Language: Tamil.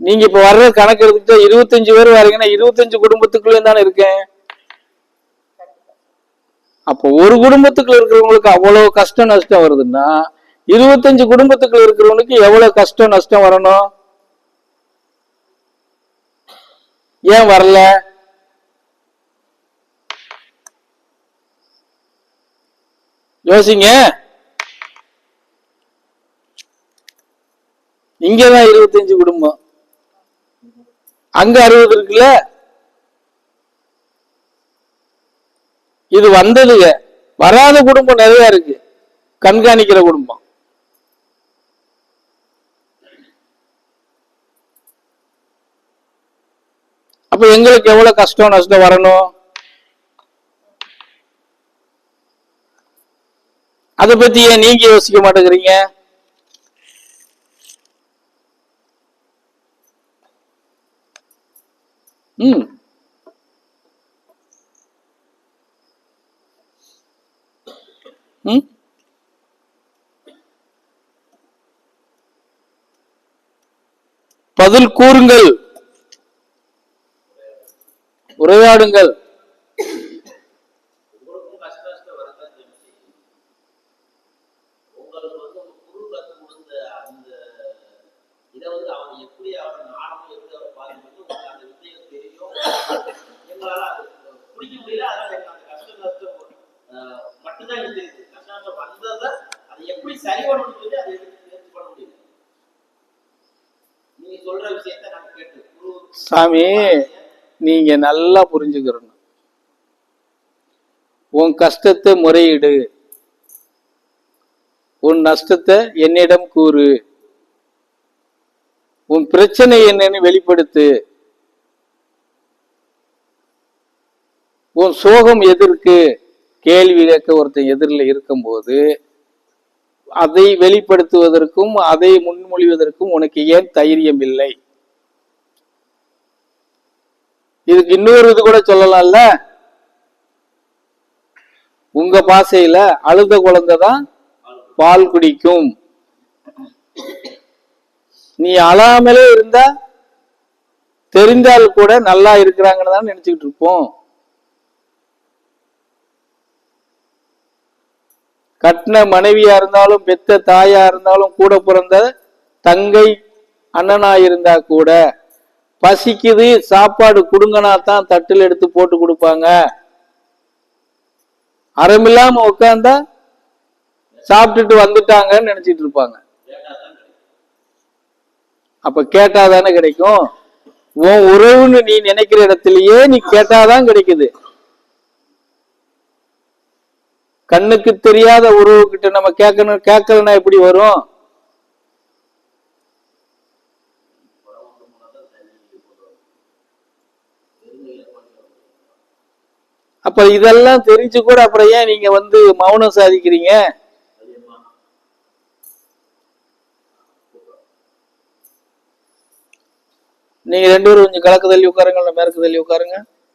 நீங்க இப்ப வர்ற கணக்கு எடுத்துக்கிட்டா இருபத்தஞ்சு பேர் வரீங்கன்னா இருபத்தஞ்சு குடும்பத்துக்குள்ளே தானே இருக்கேன். அப்போ ஒரு குடும்பத்துக்குள்ள இருக்கிறவங்களுக்கு அவ்வளவு கஷ்டம் நஷ்டம் வருதுன்னா இருபத்தஞ்சு குடும்பத்துக்குள்ள இருக்கிறவனுக்கு எவ்வளவு கஷ்டம் நஷ்டம் வரணும்? ஏன் வரல? யோசிங்க. இங்கதான் இருபத்தஞ்சு குடும்பம். அங்க அறுபது இருக்குல்ல? இது வந்ததுங்க. வராத குடும்பம் நிறைய இருக்கு. கண்காணிக்கிற குடும்பம். அப்ப எங்களுக்கு எவ்வளவு கஷ்டம் நஷ்டம் வரணும்? அத பத்தி ஏன் நீங்க யோசிக்க மாட்டேங்கிறீங்க? ம். ம். பதில் கூறுங்கள். உரையாடுங்கள். சாமி நீங்க நல்லா புரிஞ்சுக்கிறணும். உன் கஷ்டத்தை முறையிடு. உன் நஷ்டத்தை என்னிடம் கூறு. உன் பிரச்சனை என்னன்னு வெளிப்படுத்து. உன் சோகம் எதிர்க்கு கேள்வி கேட்க ஒருத்தன் எதிரில் இருக்கும்போது அதை வெளிப்படுத்துவதற்கும் அதை முன்மொழிவதற்கும் உனக்கு ஏன் தைரியம் இல்லை? இதுக்கு இன்னொரு இது கூட சொல்லலாம்ல. உங்க பாசையில அழுத குழந்தை தான் பால் குடிக்கும். நீ அழாமலே இருந்தா தெரிந்தால் கூட நல்லா இருக்கிறாங்கன்னு தான் நினைச்சுக்கிட்டு இருப்போம். கட்டின மனைவியா இருந்தாலும் பெத்த தாயா இருந்தாலும் கூட பிறந்த தங்கை அண்ணனா இருந்தா கூட பசிக்குது சாப்பாடு கொடுங்கனா தான் தட்டில் எடுத்து போட்டு கொடுப்பாங்க. அறமில்லாம உட்காந்தா சாப்பிட்டுட்டு வந்துட்டாங்கன்னு நினைச்சிட்டு இருப்பாங்க. அப்ப கேட்டாதானே கிடைக்கும்? உன் உறவுன்னு நீ நினைக்கிற இடத்துலயே நீ கேட்டாதான் கிடைக்குது. கண்ணுக்கு தெரியாத உறவு கிட்ட நம்ம கேட்கணும் கேட்கலன்னா எப்படி வரும்? அப்ப இதெல்லாம் தெரிஞ்சு கூட அப்புறம் ஏன் நீங்க வந்து மௌனம் சாதிக்கிறீங்க? நீங்க ரெண்டு பேரும் கொஞ்சம் கலக்கு தள்ளி உட்காருங்க மேற்கு தள்ளி உட்காருங்க.